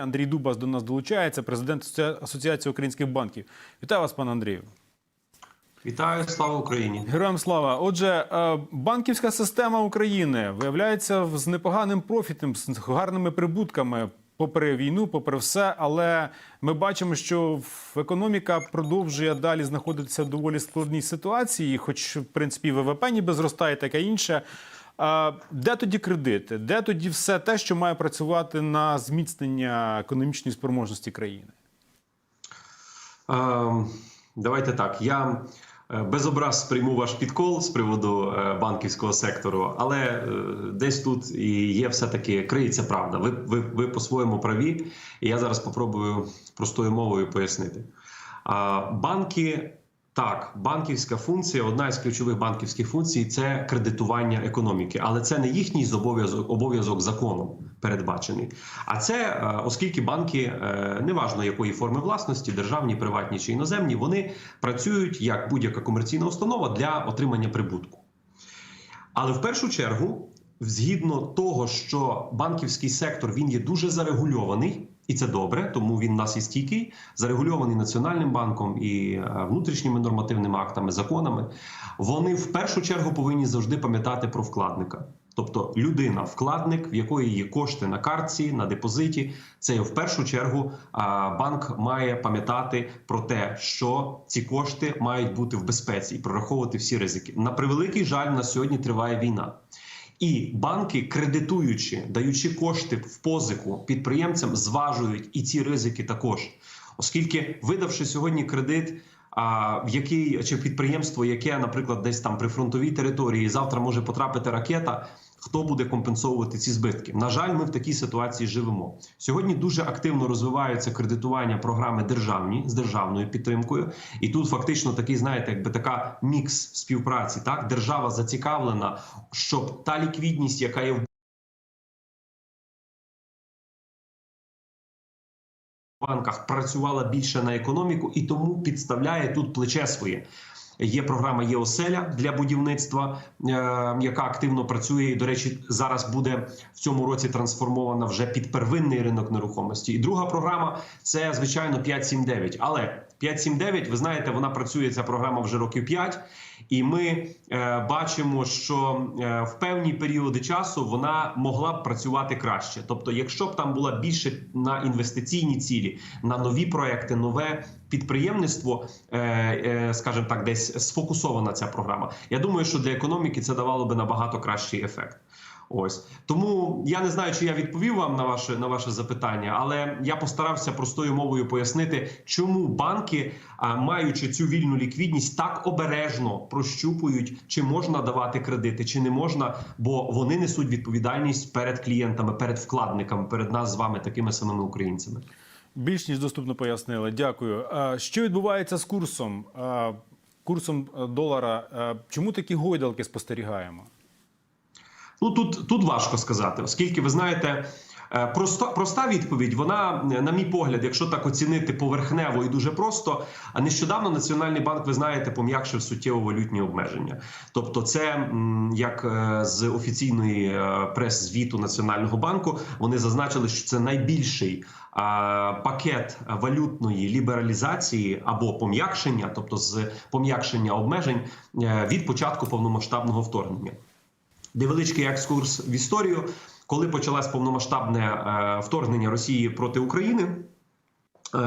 Андрій Дубас до нас долучається, президент Асоціації українських банків. Вітаю вас, пане Андрію. Вітаю, слава Україні! Героям слава. Отже, е, банківська система України виявляється з непоганим профітом, з гарними прибутками. Попри війну, попри все, але ми бачимо, що економіка продовжує далі знаходитися в доволі складній ситуації, хоч в принципі ВВП ніби зростає, таке інше. Де тоді кредити? Де тоді все те, що має працювати на зміцнення економічної спроможності країни? Давайте так. Я е, без образ прийму ваш підкол з приводу е, банківського сектору, але е, десь тут і є все-таки криється правда. Ви, ви, ви по-своєму праві, і я зараз попробую простою мовою пояснити. Банки. Так, банківська функція, одна із ключових банківських функцій це кредитування економіки, але це не їхній зобов'язок обов'язок законом передбачений. А це е, оскільки банки, е, неважно якої форми власності, державні, приватні чи іноземні, вони працюють як будь-яка комерційна установа для отримання прибутку. Але в першу чергу, згідно того, що банківський сектор він є дуже зарегульований, і це добре, тому він у нас і стійкий, зарегульований Національним банком і е, внутрішніми нормативними актами, законами. Вони в першу чергу повинні завжди пам'ятати про вкладника. Тобто людина, вкладник, в якої є кошти на картці, на депозиті, це в першу чергу банк має пам'ятати про те, що ці кошти мають бути в безпеці і прораховувати всі ризики. На превеликий жаль, на сьогодні триває війна. І банки, кредитуючи, даючи кошти в позику підприємцям, зважують і ці ризики також, оскільки видавши сьогодні кредит. В який чи підприємство, яке, наприклад, десь там при фронтовій території завтра може потрапити ракета, хто буде компенсовувати ці збитки? На жаль, ми в такій ситуації живемо. Сьогодні дуже активно розвиваються кредитування програми державні з державною підтримкою, і тут фактично такий, знаєте, якби така мікс співпраці. Так, держава зацікавлена, щоб та ліквідність, яка є в банках працювала більше на економіку і тому підставляє тут плече своє. Є програма ЄОСЕЛЯ для будівництва, е, яка активно працює. І, до речі, зараз буде в цьому році трансформована вже під первинний ринок нерухомості. І друга програма це звичайно 5.7.9. Але 5.7.9, ви знаєте, вона працює ця програма вже років 5. І ми е, бачимо, що е, в певні періоди часу вона могла б працювати краще. Тобто, якщо б там була більше на інвестиційні цілі, на нові проекти, нове підприємництво, е, е, скажімо так, десь сфокусована ця програма. Я думаю, що для економіки це давало би набагато кращий ефект. Ось тому я не знаю, чи я відповів вам на ваше на ваше запитання, але я постарався простою мовою пояснити, чому банки, маючи цю вільну ліквідність, так обережно прощупують, чи можна давати кредити, чи не можна, бо вони несуть відповідальність перед клієнтами, перед вкладниками, перед нас з вами, такими самими українцями. Більш ніж доступно пояснили. Дякую. Що відбувається з курсом? Курсом е, долара? Чому такі гойдалки спостерігаємо? Ну тут, тут важко сказати, оскільки ви знаєте. е, Проста, проста відповідь, вона, на мій погляд, якщо так оцінити поверхнево і дуже просто. А нещодавно Національний банк, ви знаєте, пом'якшив суттєво валютні обмеження. Тобто, це як е, з офіційної е, прес-звіту Національного банку вони зазначили, що це найбільший пакет валютної лібералізації або пом'якшення, тобто з пом'якшення обмежень від початку повномасштабного вторгнення. Невеличкий екскурс в історію, коли почалось повномасштабне е, вторгнення Росії проти України. Е,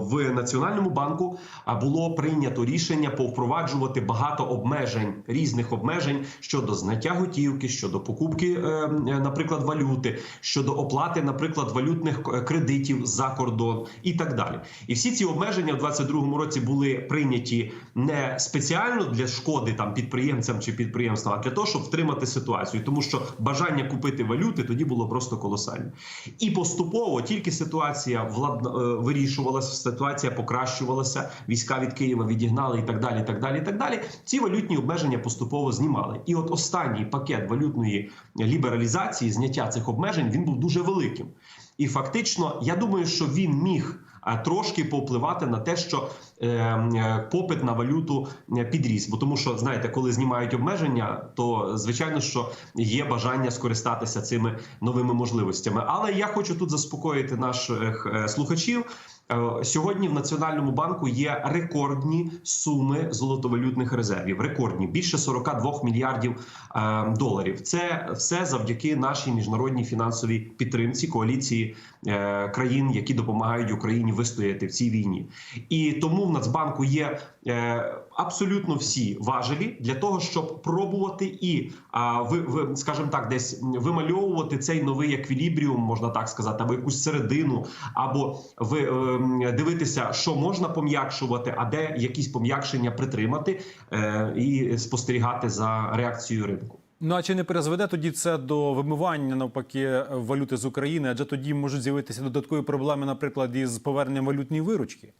В Національному банку було прийнято рішення повпроваджувати багато обмежень різних обмежень щодо зняття готівки, щодо покупки, е, е, наприклад, валюти, щодо оплати, наприклад, валютних кредитів за кордон і так далі. І всі ці обмеження в 2022 році були прийняті не спеціально для шкоди там підприємцям чи підприємствам, а для того, щоб втримати ситуацію, тому що бажання купити валюти тоді було просто колосальне. І поступово тільки ситуація влад... е, вирішувалася, ситуація покращувалася. Війська від Києва відігнали і так далі. і так далі, і так далі. Ці валютні обмеження поступово знімали. І от останній пакет валютної лібералізації, зняття цих обмежень, він був дуже великим. І фактично, я думаю, що він міг е, трошки повпливати на те, що е, е, попит на валюту підріс. Бо тому, що знаєте, коли знімають обмеження, то звичайно, що є бажання скористатися цими новими можливостями. Але я хочу тут заспокоїти наших слухачів. Е, Сьогодні в Національному банку є рекордні суми золотовалютних резервів. Рекордні більше 42 мільярдів е, доларів. Це все завдяки нашій міжнародній фінансовій підтримці коаліції е, країн, які допомагають Україні вистояти в цій війні. І тому в Нацбанку є абсолютно всі важелі для того, щоб пробувати і ви, ви скажімо так, десь вимальовувати цей новий еквілібріум, можна так сказати, або якусь середину, або ви е, дивитися, що можна пом'якшувати, а де якісь пом'якшення притримати е, і спостерігати за реакцією ринку. Ну а чи не призведе тоді це до вимивання навпаки валюти з України? Адже тоді можуть з'явитися додаткові проблеми, наприклад, із поверненням валютної виручки.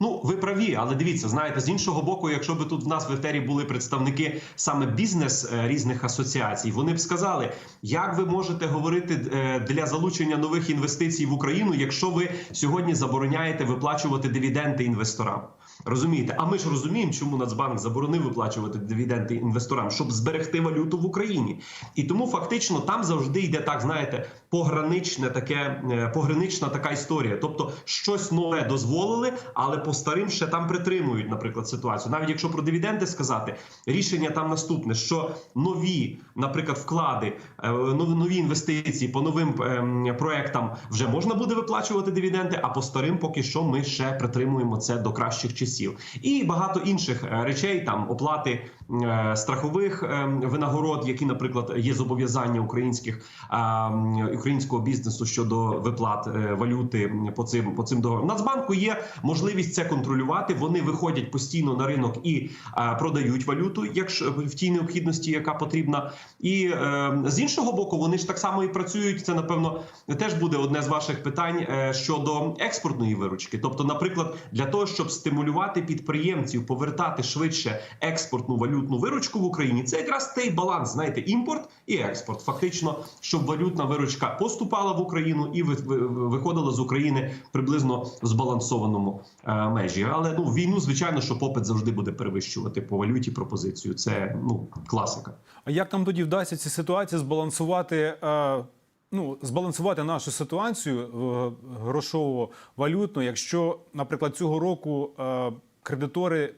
Ну, ви праві, але дивіться, знаєте, з іншого боку, якщо б тут в нас в етері були представники саме бізнес е, різних асоціацій, вони б сказали, як ви можете говорити е, для залучення нових інвестицій в Україну, якщо ви сьогодні забороняєте виплачувати дивіденди інвесторам. Розумієте, а ми ж розуміємо, чому Нацбанк заборонив виплачувати дивіденди інвесторам, щоб зберегти валюту в Україні. І тому фактично там завжди йде так, знаєте, пограничне таке, е, погранична така історія. Тобто щось нове дозволили, але по старим ще там притримують, наприклад, ситуацію. Навіть якщо про дивіденди сказати, рішення там наступне: що нові, наприклад, вклади, е, нові інвестиції по новим ем, проектам вже можна буде виплачувати дивіденди, а по старим поки що ми ще притримуємо це до кращих часів. І багато інших е, речей, там оплати е, страхових ем, винагород, які, наприклад, є зобов'язання українських українського бізнесу щодо виплат е, валюти по цим по цим договорам. Нацбанку є можливість це контролювати. Вони виходять постійно на ринок і е, продають валюту, якщо в тій необхідності, яка потрібна. І е, з іншого боку, вони ж так само і працюють. Це напевно теж буде одне з ваших питань щодо експортної виручки. Тобто, наприклад, для того, щоб стимулювати підприємців повертати швидше експортну валютну виручку в Україні, це якраз той баланс, знаєте, імпорт і експорт. Фактично, щоб валютна виручка поступала в Україну і ви- ви- виходила з України приблизно в збалансованому е, межі. Але ну війну, звичайно, що попит завжди буде перевищувати по валюті пропозицію. Це ну класика. А як нам тоді вдасться ці ситуації збалансувати? Е, ну, збалансувати нашу ситуацію е, грошово валютну, якщо, наприклад, цього року кредитори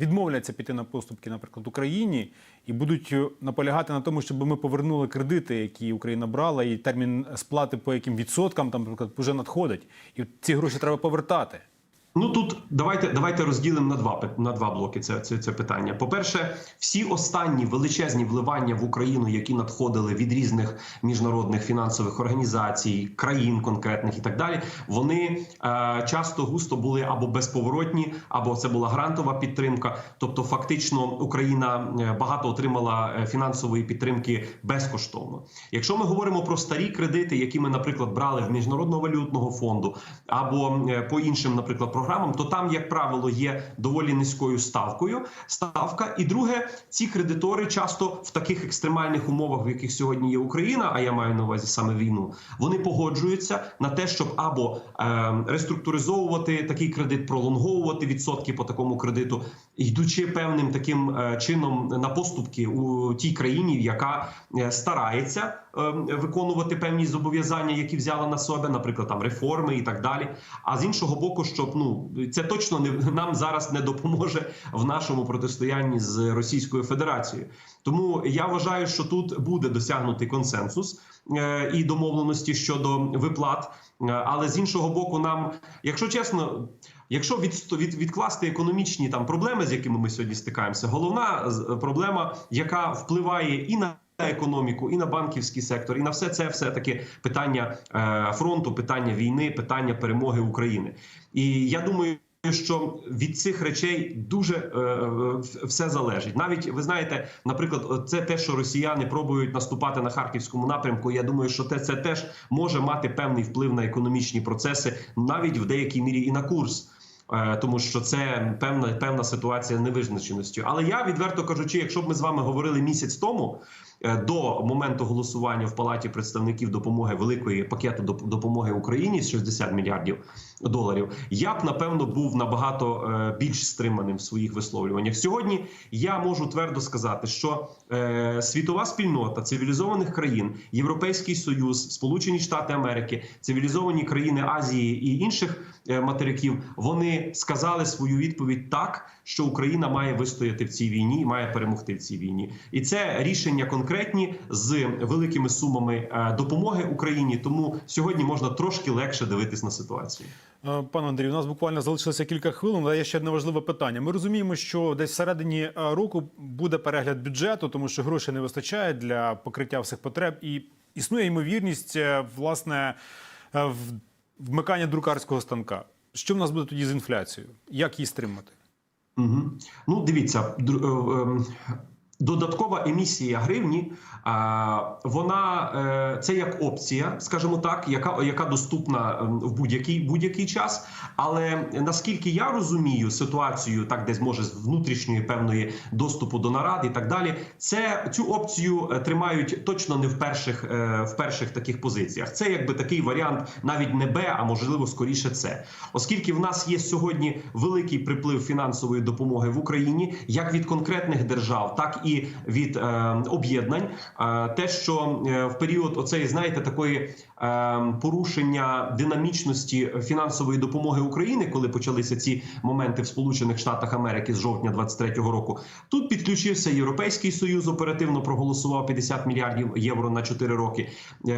відмовляться піти на поступки, наприклад, Україні, і будуть е, наполягати на тому, щоб ми повернули кредити, які Україна брала, і термін сплати по яким відсоткам там, наприклад, вже надходить, і ці гроші треба повертати. Ну тут давайте давайте розділимо на два на два блоки. Це, це, це питання. По перше, всі останні величезні вливання в Україну, які надходили від різних міжнародних фінансових організацій, країн конкретних і так далі, вони е, часто густо були або безповоротні, або це була грантова підтримка. Тобто, фактично, Україна е, багато отримала е, фінансової підтримки безкоштовно. Якщо ми говоримо про старі кредити, які ми, наприклад, брали в міжнародного валютного фонду або е, по іншим, наприклад, програмам, то там, як правило, є доволі низькою ставкою. Ставка, і друге, ці кредитори часто в таких екстремальних умовах, в яких сьогодні є Україна, а я маю на увазі саме війну, вони погоджуються на те, щоб або е, реструктуризовувати такий кредит, пролонговувати відсотки по такому кредиту, йдучи певним таким е, чином на поступки у тій країні, яка е, старається е, виконувати певні зобов'язання, які взяла на себе, наприклад, там реформи і так далі. А з іншого боку, щоб ну це точно не нам зараз не допоможе в нашому протистоянні з Російською Федерацією. Тому я вважаю, що тут буде досягнутий консенсус е, і домовленості щодо виплат. Е, Але з іншого боку, нам, якщо чесно, якщо від, від, відкласти економічні там проблеми, з якими ми сьогодні стикаємося, головна проблема, яка впливає і на економіку, і на банківський сектор, і на все це все таки питання е, фронту, питання війни, питання перемоги України. І я думаю. Що від цих речей дуже е, е, все залежить. Навіть ви знаєте, наприклад, це те, що росіяни пробують наступати на харківському напрямку. Я думаю, що те це теж може мати певний вплив на економічні процеси, навіть в деякій мірі і на курс. Е, Тому що це певна певна ситуація невизначеності. Але я відверто кажучи, якщо б ми з вами говорили місяць тому, е, до моменту голосування в палаті представників допомоги великої пакету доп- допомоги Україні 60 мільярдів доларів, я б напевно був набагато е, більш стриманим в своїх висловлюваннях. Сьогодні я можу твердо сказати, що світова спільнота цивілізованих країн, Європейський Союз, Сполучені Штати Америки, цивілізовані країни Азії і інших материків, вони сказали свою відповідь так, що Україна має вистояти в цій війні, має перемогти в цій війні, і це рішення конкретні з великими сумами е, допомоги Україні. Тому сьогодні можна трошки легше дивитись на ситуацію. Е, Пане Андрію, у нас буквально залишилося кілька хвилин, але є ще одне важливе питання. Ми розуміємо, що десь всередині е, року буде перегляд бюджету, тому що грошей не вистачає для покриття всіх потреб, і існує ймовірність власне вмикання друкарського станка. Що в нас буде тоді з інфляцією? Як її стримати? Угу. Ну, дивіться, е, ем, додаткова емісія гривні, вона е, це як опція, скажімо так, яка, яка доступна ем, в будь-який будь-який час. Але наскільки я розумію ситуацію, так десь може з внутрішньої певної доступу до нарад і так далі, це цю опцію е, тримають точно не в перших е, в перших таких позиціях. Це якби такий варіант, навіть не Б, а можливо скоріше це, оскільки в нас є сьогодні великий приплив фінансової допомоги в Україні, як від конкретних держав, так і від е, об'єднань. Е, те, що е, в період оцеї, знаєте, такої порушення динамічності фінансової допомоги України, коли почалися ці моменти в Сполучених Штатах Америки з жовтня 23-го року, тут підключився Європейський Союз, оперативно проголосував 50 мільярдів євро на 4 роки.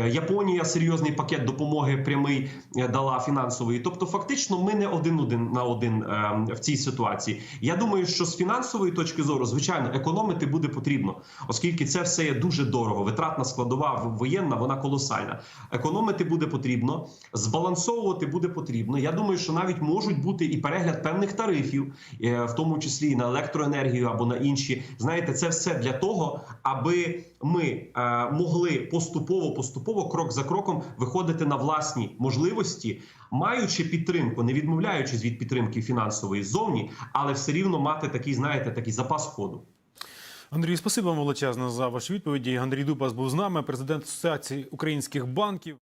Японія серйозний пакет допомоги прямий дала фінансової. Тобто, фактично, ми не один один на один в цій ситуації. Я думаю, що з фінансової точки зору, звичайно, економити буде потрібно, оскільки це все є дуже дорого. Витратна складова воєнна, вона колосальна. Економити буде потрібно, збалансовувати буде потрібно. Я думаю, що навіть можуть бути і перегляд певних тарифів, е, в тому числі і на електроенергію або на інші. Знаєте, це все для того, аби ми е, могли поступово, поступово, крок за кроком виходити на власні можливості, маючи підтримку, не відмовляючись від підтримки фінансової ззовні, але все рівно мати такий, знаєте, такий запас ходу. Андрій, спасибо вам величезне за ваші відповіді. Андрій Дубас був з нами, президент Асоціації українських банків.